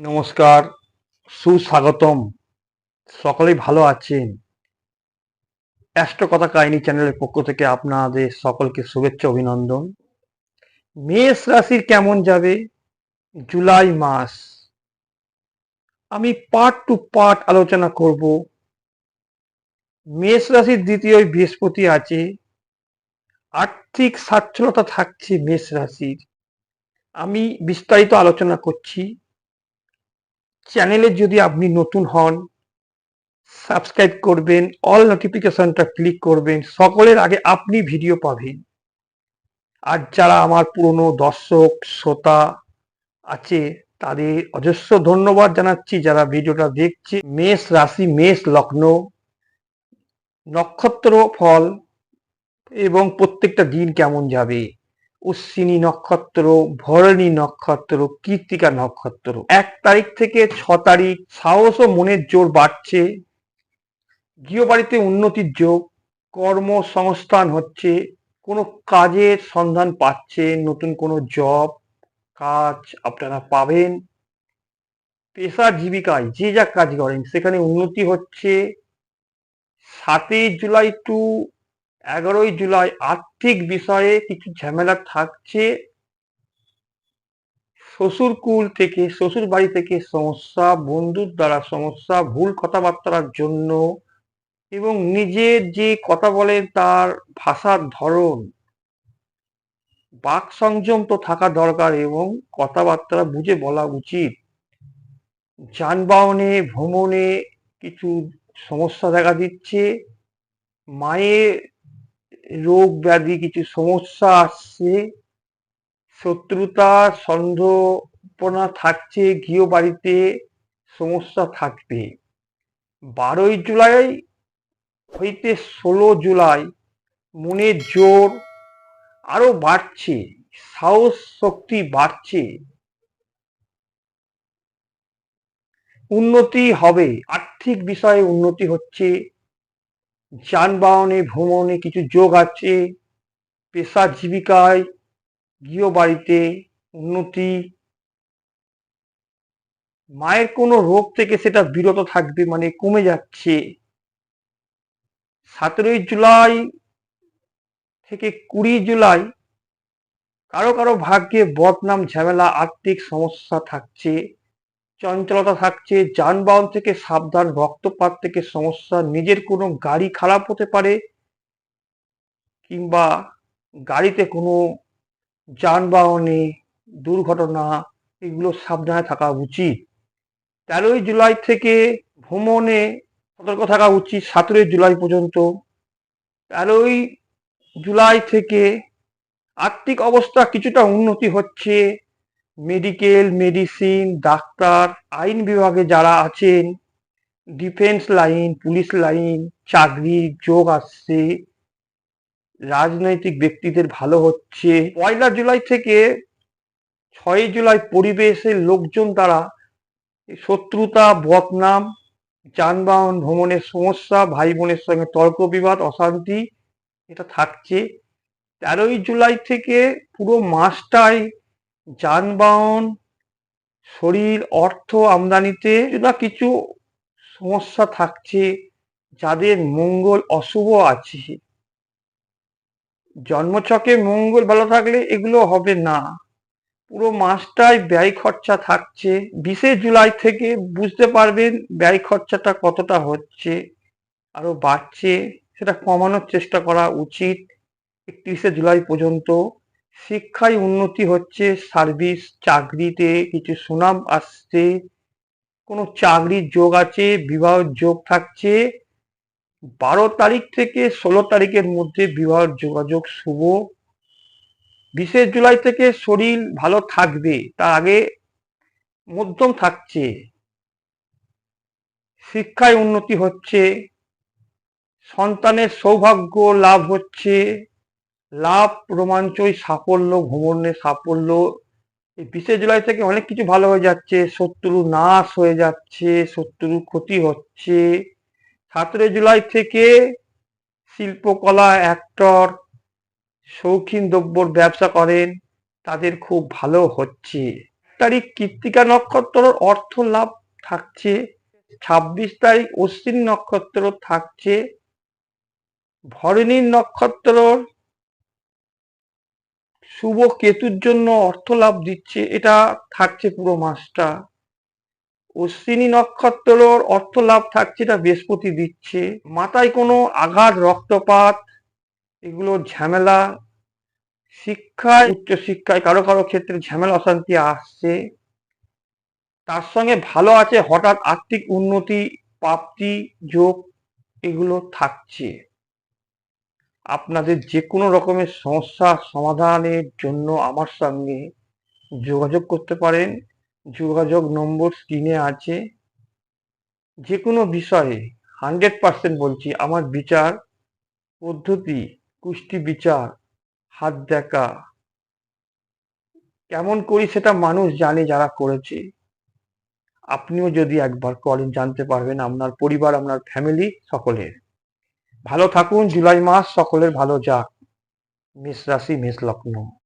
নমস্কার, সুস্বাগতম। সকলেই ভালো আছেন? অ্যাস্ট্রো কথা কাহিনী চ্যানেলের পক্ষ থেকে আপনাদের সকলকে শুভেচ্ছা, অভিনন্দন। মেষ রাশির কেমন যাবে? জুলাই মাস। আমি পার্ট টু পার্ট আলোচনা করব। মেষ রাশির দ্বিতীয় বৃহস্পতি আছে। আর্থিক সচ্ছলতা থাকছে মেষ রাশির। আমি বিস্তারিত আলোচনা করছি। চ্যানেলে যদি আপনি নতুন হন, সাবস্ক্রাইব করবেন, অল নোটিফিকেশনটা ক্লিক করবেন, সকলের আগে আপনি ভিডিও পাবেন। আর যারা আমার পুরনো দর্শক, শ্রোতা আছে, তাদের অজস্র ধন্যবাদ জানাচ্ছি যারা ভিডিওটা দেখছে। মেষ রাশি, মেষ লগ্ন, নক্ষত্র ফল এবং প্রত্যেকটা দিন কেমন যাবে? অশ্বিনী নক্ষত্র, ভরণী নক্ষত্র, কীর্তিকা নক্ষত্র। এক তারিখ থেকে ছ তারিখ সাহস ও মনের জোর বাড়ছে। গৃহবাড়িতে উন্নতির যোগ কর্মসংস্থান হচ্ছে, কোনো কাজের সন্ধান পাচ্ছে, নতুন কোনো জব, কাজ আপনারা পাবেন। পেশা জীবিকায় যে যা কাজ করেন, সেখানে উন্নতি হচ্ছে। সাতই জুলাই টু এগারোই জুলাই আর্থিক বিষয়ে কিছু ঝামেলা থাকছে। শ্বশুর কুল থেকে শ্বশুর বাড়ি থেকে সমস্যা, বন্ধুর দ্বারা সমস্যা, ভুল কথাবার্তার জন্য এবং নিজের যে কথা বলেন তার ভাষার ধরন। বাক সংযম তো থাকা দরকার এবং কথাবার্তা বুঝে বলা উচিত। যানবাহনে, ভ্রমণে কিছু সমস্যা দেখা দিচ্ছে। মায়ের রোগ ব্যাধি কিছু সমস্যা আসছে, শত্রুতা, সন্দেহপনা থাকছে, গৃহ বাড়িতে সমস্যা থাকবে। বারোই জুলাই হইতে ষোলো জুলাই মনের জোর আরও বাড়ছে, সাহস শক্তি বাড়ছে। উন্নতি হবে, আর্থিক বিষয়ে উন্নতি হচ্ছে যানবাহনে, ভ্রমণে কিছু যোগ আছে। পেশা জীবিকায়, গৃহ বাড়িতে উন্নতি। মায়ের কোনো রোগ থেকে সেটা বিরত থাকবে মানে কমে যাচ্ছে। সতেরোই জুলাই থেকে কুড়ি জুলাই কারও কারও ভাগ্যে বদনাম, ঝামেলা, আর্থিক সমস্যা থাকছে। চঞ্চলতা থাকছে, যানবাহন থেকে সাবধান, রক্তপাত থেকে সমস্যা, নিজের কোনো গাড়ি খারাপ হতে পারে কিংবা গাড়িতে কোনো যানবাহনে দুর্ঘটনা, এগুলো সাবধানে থাকা উচিত। তেরোই জুলাই থেকে ভ্রমণে সতর্ক থাকা উচিত সতেরোই জুলাই পর্যন্ত। তেরোই জুলাই থেকে আর্থিক অবস্থা কিছুটা উন্নতি হচ্ছে। মেডিকেল মেডিসিন ডাক্তার আইন বিভাগে যারা আছেন ডিফেন্স লাইন পুলিশ লাইন চাকরির যোগ আসছে, রাজনৈতিক ব্যক্তিদের ভালো হচ্ছে। পয়লা জুলাই থেকে ছয় জুলাই পরিবেশের লোকজন তারা শত্রুতা, বদনাম, যানবাহন ভ্রমণের সমস্যা ভাই বোনের সঙ্গে তর্ক বিবাদ অশান্তি, এটা থাকছে। তেরোই জুলাই থেকে পুরো মাসটাই যানবাহন, শরীর, অর্থ আমদানিতে না কিছু সমস্যা থাকছে যাদের মঙ্গল অশুভ আছে। জন্মচকে মঙ্গল ভালো থাকলে এগুলো হবে না। পুরো মাসটাই ব্যয় খরচা থাকছে। বিশে জুলাই থেকে বুঝতে পারবেন ব্যয় খরচাটা কতটা হচ্ছে। আরও বাড়ছে, সেটা কমানোর চেষ্টা করা উচিত। একত্রিশে জুলাই পর্যন্ত শিক্ষায় উন্নতি হচ্ছে সার্ভিস চাকরিতে কিছু সুনাম আসছে, কোনো চাকরির যোগ আছে বিবাহ যোগ থাকছে। বারো তারিখ থেকে ষোলো তারিখের মধ্যে বিবাহ যোগাযোগ শুভ। বিশে জুলাই থেকে শরীর ভালো থাকবে, তার আগে মধ্যম থাকছে। শিক্ষায় উন্নতি হচ্ছে, সন্তানের সৌভাগ্য লাভ হচ্ছে। লাভ, রোমাঞ্চই, সাফল্য ভ্রমণের সাফল্য। এই বিশে জুলাই থেকে অনেক কিছু ভালো হয়ে যাচ্ছে। শত্রু নাশ হয়ে যাচ্ছে শত্রু ক্ষতি হচ্ছে। সতেরোই জুলাই থেকে শিল্পকলা অ্যাক্টর শৌখিন দ্রব্যর ব্যবসা করেন। তাদের খুব ভালো হচ্ছে। তারিখ কৃত্তিকা নক্ষত্র অর্থ লাভ থাকছে। ছাব্বিশ তারিখ অশ্বিনী নক্ষত্র থাকছে। ভরণী নক্ষত্র শুভ কেতুর জন্য অর্থ লাভ দিচ্ছে, এটা থাকছে পুরো মাসটা। অশ্বিনী নক্ষত্রর অর্থ লাভ থাকছে, এটা বৃহস্পতি দিচ্ছে। মাথায় কোনো আঘাত, রক্তপাত, এগুলো ঝামেলা। শিক্ষায়, উচ্চ শিক্ষায় কারও কারও ক্ষেত্রে ঝামেলা, অশান্তি আসছে। তার সঙ্গে ভালো আছে, হঠাৎ আর্থিক উন্নতি, প্রাপ্তি, যোগ, এগুলো থাকছে। আপনাদের যে কোনো রকমের সমস্যা সমাধানের জন্য আমার সঙ্গে যোগাযোগ করতে পারেন। যোগাযোগ নম্বর স্ক্রিনে আছে। যে কোনো বিষয়ে হান্ড্রেড পার্সেন্ট বলছি, আমার বিচার, পদ্ধতি, কুষ্টি বিচার, হাত দেখা, কেমন করি সেটা মানুষ জানে যারা করেছে। আপনিও যদি একবার করেন, জানতে পারবেন, আপনার পরিবার, আপনার ফ্যামিলি সকলের। ভালো থাকুন জুলাই মাস সকলের ভালো যাক। মিস রাশি মেষ লগ্ন।